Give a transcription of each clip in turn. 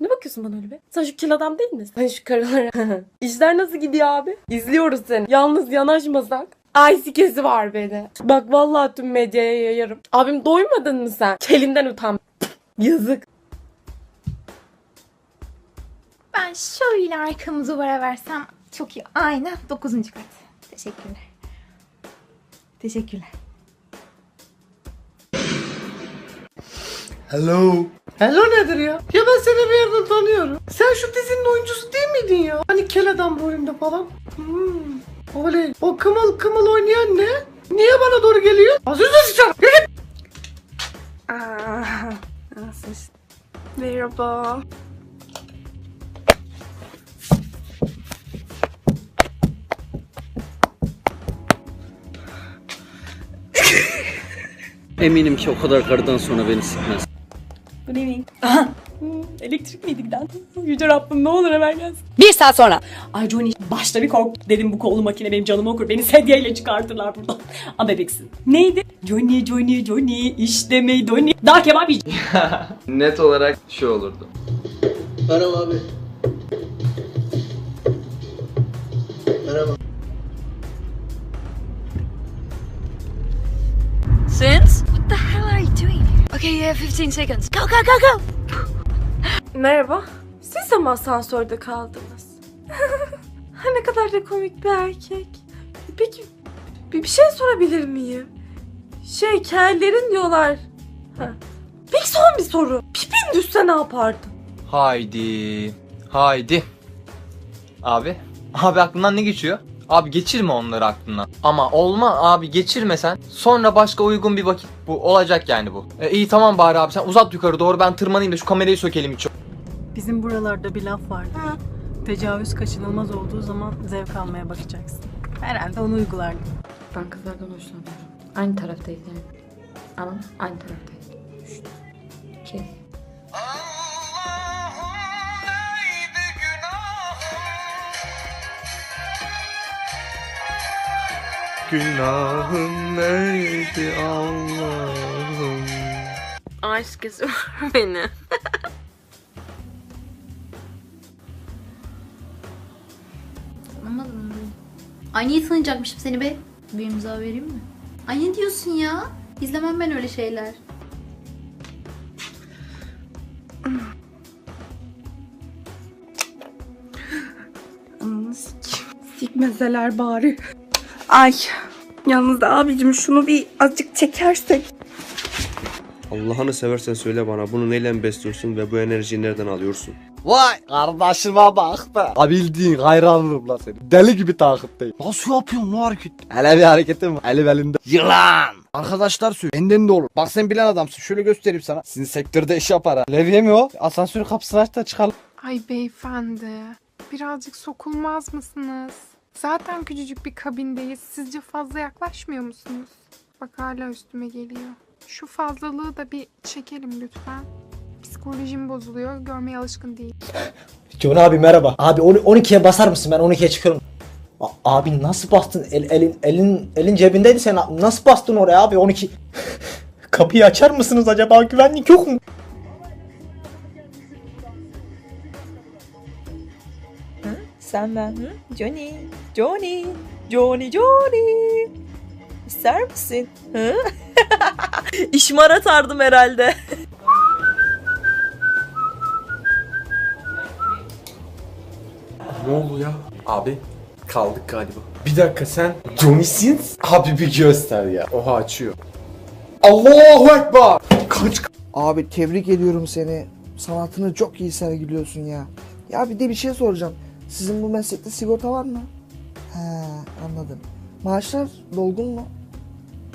Ne bakıyorsun bana öyle be? Sen şu kil adam değil misin? Sen şu karılara. İşler nasıl gidiyor abi? İzliyoruz seni. Yalnız yanaşmasak. Ay sikesi var beni. Bak vallahi tüm medyaya yayarım. Abim doymadın mı sen? Kelinden utan. Yazık. Ben şöyle arkamı duvara versem çok iyi. Aynen 9. kat. Teşekkürler. Teşekkürler. Hello. Hello nedir ya? Ya ben seni bir yerden tanıyorum. Sen şu dizinin oyuncusu değil miydin ya? Hani kel adam rolünde falan. Hmm. Oley. O kımıl kımıl oynayan ne? Niye bana doğru geliyor? Az önce sıçar. Merhaba. Eminim ki o kadar karıdan sonra beni sıkmaz. Good evening. Aha. Hmm, Elektrik miydi giden? Yüce Rabbim ne olur hemen gelsin. Bir saat sonra. Ay Johnny başta bir kork dedim bu kollu makine benim canımı okur. Beni sedyeyle çıkartırlar buradan. A bebeksin. Neydi? Johnny Johnny Johnny işte Johnny. Daha kebap yiyeceğim. Net olarak şu olurdu. Merhaba abi. Merhaba. Since? What the hell are you doing? Okay, you have 15 seconds. Go, go, go, go! Merhaba. Siz de mi asansörde kaldınız? ha ne kadar da komik bir erkek. Peki bir, bir şey sorabilir miyim? Şey kellerin diyorlar. Ha. Peki son bir soru. Pipin düşse ne yapardın? Haydi. Haydi. Abi. Abi aklından ne geçiyor? Abi geçirme onları aklından. Ama olma abi geçirmesen sonra başka uygun bir vakit bu olacak yani bu. E, iyi tamam bari abi sen uzat yukarı doğru ben tırmanayım da şu kamerayı sökelim hiç. Bizim buralarda bir laf vardı. Tecavüz kaçınılmaz olduğu zaman zevk almaya bakacaksın. Herhalde onu uygulardım. Ben kızlardan hoşlanmıyorum. Aynı taraftayız yani. Ama aynı taraftayız. Şşt. Kes. Günahım neydi Allah'ım? Aşk kızım beni. Anlamadım mı? Ay niye tanıyacakmışım seni be? Bir imza vereyim mi? Ay ne diyorsun ya? İzlemem ben öyle şeyler. Sikmeseler bari. Ay. Yalnız da abicim şunu bir azıcık çekersek. Allah'ını seversen söyle bana bunu neyle besliyorsun ve bu enerjiyi nereden alıyorsun? Vay kardeşime bak be. Ha bildiğin hayranlığım lan seni. Deli gibi takipteyim. Nasıl yapıyorsun o hareket? Hele bir hareketim var. Elim elimde. Yılan. Arkadaşlar söyle. Benden de olur. Bak sen bilen adamsın. Şöyle göstereyim sana. Sizin sektörde iş yapar ha. Levye mi o? Asansör kapısını aç da çıkalım. Ay beyefendi, birazcık sokulmaz mısınız? Zaten küçücük bir kabindeyiz. Sizce fazla yaklaşmıyor musunuz? Bak hala üstüme geliyor. Şu fazlalığı da bir çekelim lütfen. Psikolojim bozuluyor. Görmeye alışkın değil. John abi merhaba. Abi 12'ye basar mısın? Ben 12'ye çıkıyorum. A- abi nasıl bastın? El, elin elin elin cebindeydi sen. Nasıl bastın oraya abi 12? Kapıyı açar mısınız acaba? Güvenlik yok mu? Sen ben. Hı? Johnny. Johnny. Johnny Johnny. İster misin? Hı? İşmar atardım herhalde. Ne oldu ya? Abi kaldık galiba. Bir dakika sen Johnny Sins? Abi bir göster ya. Oha açıyor. Allahu Ekber. Kaç Abi tebrik ediyorum seni. Sanatını çok iyi sergiliyorsun ya. Ya bir de bir şey soracağım. Sizin bu meslekte sigorta var mı? He anladım. Maaşlar dolgun mu?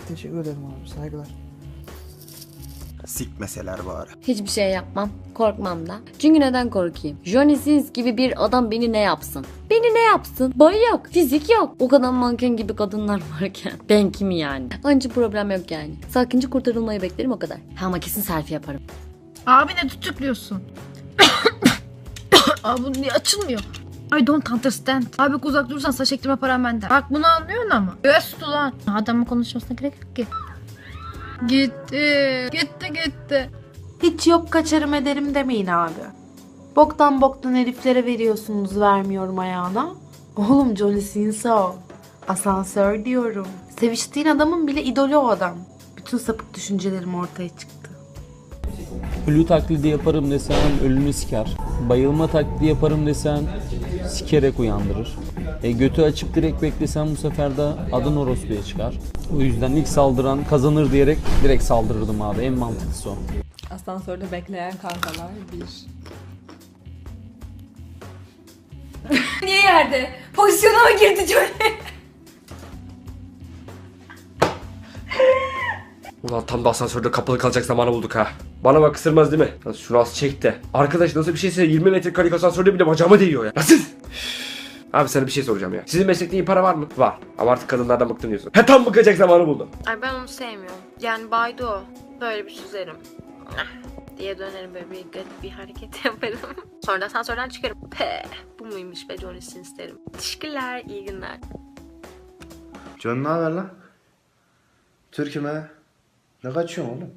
Teşekkür ederim abi saygılar. Sikmeseler bari. Hiçbir şey yapmam. Korkmam da. Çünkü neden korkayım? Johnny Sins gibi bir adam beni ne yapsın? Beni ne yapsın? Boy yok. Fizik yok. O kadar manken gibi kadınlar varken. Ben kimi yani? Anca problem yok yani. Sakince kurtarılmayı beklerim o kadar. Ha, Ama kesin selfie yaparım. Abi ne tutukluyorsun? Abi bu niye açılmıyor? I don't understand. Abi uzak durursan saç ektirme param bende. Bak bunu anlıyorsun ama. Göz ulan. Adamın konuşmasına gerek yok ki. Gitti. Gitti gitti. Hiç yok kaçarım ederim demeyin abi. Boktan boktan heriflere veriyorsunuz vermiyorum ayağına. Oğlum Johnny Sins o. Asansör diyorum. Seviştiğin adamın bile idolü o adam. Bütün sapık düşüncelerim ortaya çıktı. Flu taklidi yaparım desen ölünü siker. Bayılma taklidi yaparım desen sikerek uyandırır. E götü açık direkt beklesen bu sefer de adın orospuya çıkar. O yüzden ilk saldıran kazanır diyerek direkt saldırırdım abi. En mantıklısı o. Asansörde bekleyen kankalar bir. Niye yerde? Pozisyona mı girdi Johnny? Ulan tam da asansörde kapalı kalacak zamanı bulduk ha. Bana bak kısırmaz değil mi? Lan şunu az çek de. Arkadaş nasıl bir şeyse 20 metrekarelik asansörde bile bacağıma değiyor ya. Nasıl? Abi sana bir şey soracağım ya. Sizin meslekte iyi para var mı? Var. Ama artık kadınlardan bıktın diyorsun. He tam bıkacak zamanı buldum. Ay ben onu sevmiyorum. Yani baydı o. Böyle bir süzerim. diye dönerim böyle bir garip bir hareket yaparım. Sonra da asansörden çıkarım. Pe, bu muymuş be Johnny Sins derim. Teşekkürler, iyi günler. John ne haber lan? Türk'üme. Ne kaçıyorsun oğlum?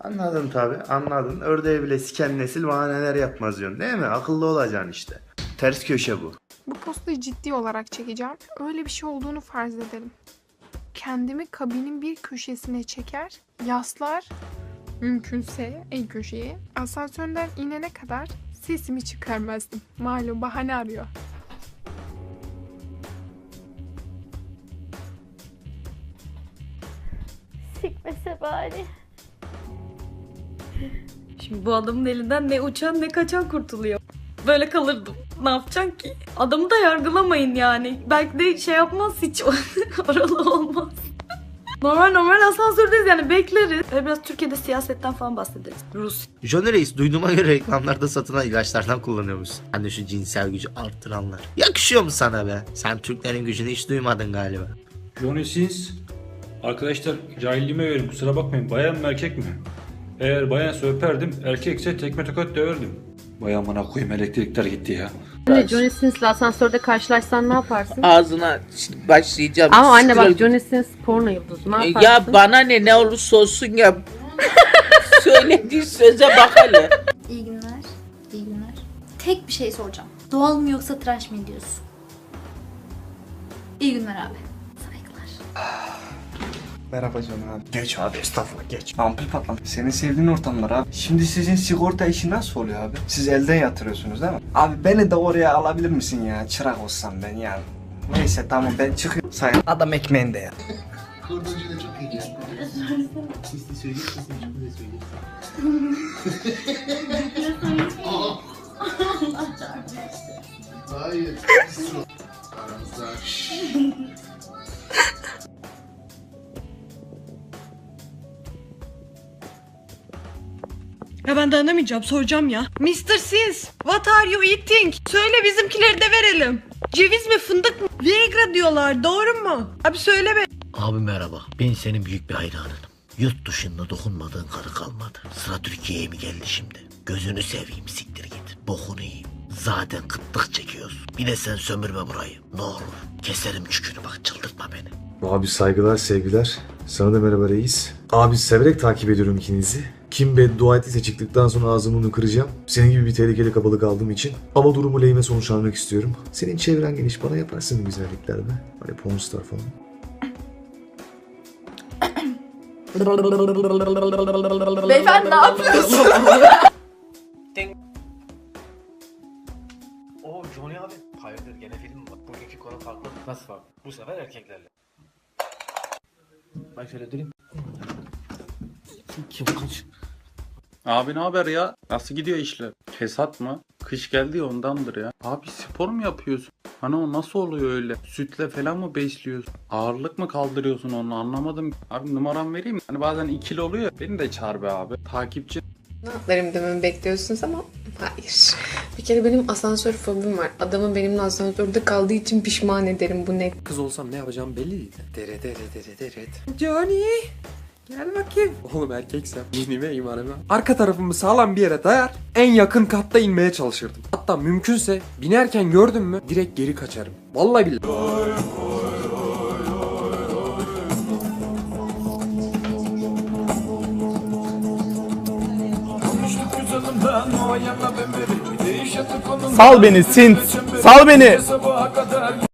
Anladın tabi anladın. Ördeğe bile siken nesil bana neler yapmaz diyorsun değil mi? Akıllı olacaksın işte. Ters köşe bu. Bu postayı ciddi olarak çekeceğim. Öyle bir şey olduğunu farz edelim. Kendimi kabinin bir köşesine çeker, yaslar, mümkünse en köşeye, asansörden inene kadar sesimi çıkarmazdım. Malum bahane arıyor. Sikmese bari. Şimdi bu adamın elinden ne uçan ne kaçan kurtuluyor. Böyle kalırdım. Ne yapacaksın ki? Adamı da yargılamayın yani. Belki de şey yapmaz hiç oralı olmaz. Normal normal asansördeyiz yani bekleriz. Ve biraz Türkiye'de siyasetten falan bahsederiz. Rus. Johnny Reis duyduğuma göre reklamlarda satılan ilaçlardan kullanıyormuşsun. Hani şu cinsel gücü arttıranlar. Yakışıyor mu sana be? Sen Türklerin gücünü hiç duymadın galiba. Johnny Sins. Arkadaşlar cahilliğime verin kusura bakmayın. Bayan mı erkek mi? Eğer bayansa öperdim, erkekse tekme tokat döverdim. Bayan bana koyayım elektrikler gitti ya. Anne Johnny Sins'le asansörde karşılaşsan ne yaparsın? Ağzına başlayacağım. Ama anne bak. Johnny Sins porno yıldızı ne yaparsın? Ya bana ne ne olursa olsun ya. Söylediği söze bak hele. İyi günler. İyi günler. Tek bir şey soracağım. Doğal mı yoksa tıraş mı ediyorsun? İyi günler abi. Merhaba Can abi. Geç abi estağfurullah geç. Ampul patlamış. Senin sevdiğin ortamlar abi. Şimdi sizin sigorta işi nasıl oluyor abi? Siz elden yatırıyorsunuz değil mi? Abi beni de oraya alabilir misin ya? Çırak olsam ben yani. Neyse tamam ben çıkıyorum. Sayın adam ekmeğinde ya. Ya ben dayanamayacağım soracağım ya. Mr. Sins, what are you eating? Söyle bizimkileri de verelim. Ceviz mi fındık mı? Viagra diyorlar doğru mu? Abi söyle be. Abi merhaba. Ben senin büyük bir hayranınım. Yurt dışında dokunmadığın karı kalmadı. Sıra Türkiye'ye mi geldi şimdi? Gözünü seveyim siktir git. Bokunu yiyeyim. Zaten kıtlık çekiyoruz. Bir de sen sömürme burayı. Ne olur. Keserim çükünü bak çıldırtma beni. Abi saygılar sevgiler. Sana da merhaba reis. Abi severek takip ediyorum ikinizi. Kim beddua ettiyse çıktıktan sonra ağzımı onu kıracağım. Senin gibi bir tehlikeli kabalık aldığım için. Ama durumu lehime sonuçlanmak istiyorum. Senin çevren geniş bana yaparsın güzellikler be. Hani pornstar falan. Beyefendi ne yapıyorsun? Oo Johnny abi. Hayırdır gene film mi var? Bugünkü konu farklı. Nasıl farklı? Bu sefer erkeklerle. Bak şöyle durayım. Kim kaç? Abi ne haber ya? Nasıl gidiyor işler? Kesat mı? Kış geldi ya ondandır ya. Abi spor mu yapıyorsun? Hani o nasıl oluyor öyle? Sütle falan mı besliyorsun? Ağırlık mı kaldırıyorsun onu anlamadım. Abi numaram vereyim mi? Hani bazen ikili oluyor. Beni de çağır be abi. Takipçi. Ne yaplarım dememi bekliyorsunuz ama hayır. Bir kere benim asansör fobim var. Adamın benimle asansörde kaldığı için pişman ederim bu ne. Kız olsam ne yapacağım belli değil. Dere dere dere dere. Johnny. Gel bakayım. Oğlum erkeksem dinime imanıma. Arka tarafımı sağlam bir yere dayar. En yakın katta inmeye çalışırdım. Hatta mümkünse binerken gördüm mü direkt geri kaçarım. Vallahi billahi. Sal beni Sint. Sal beni.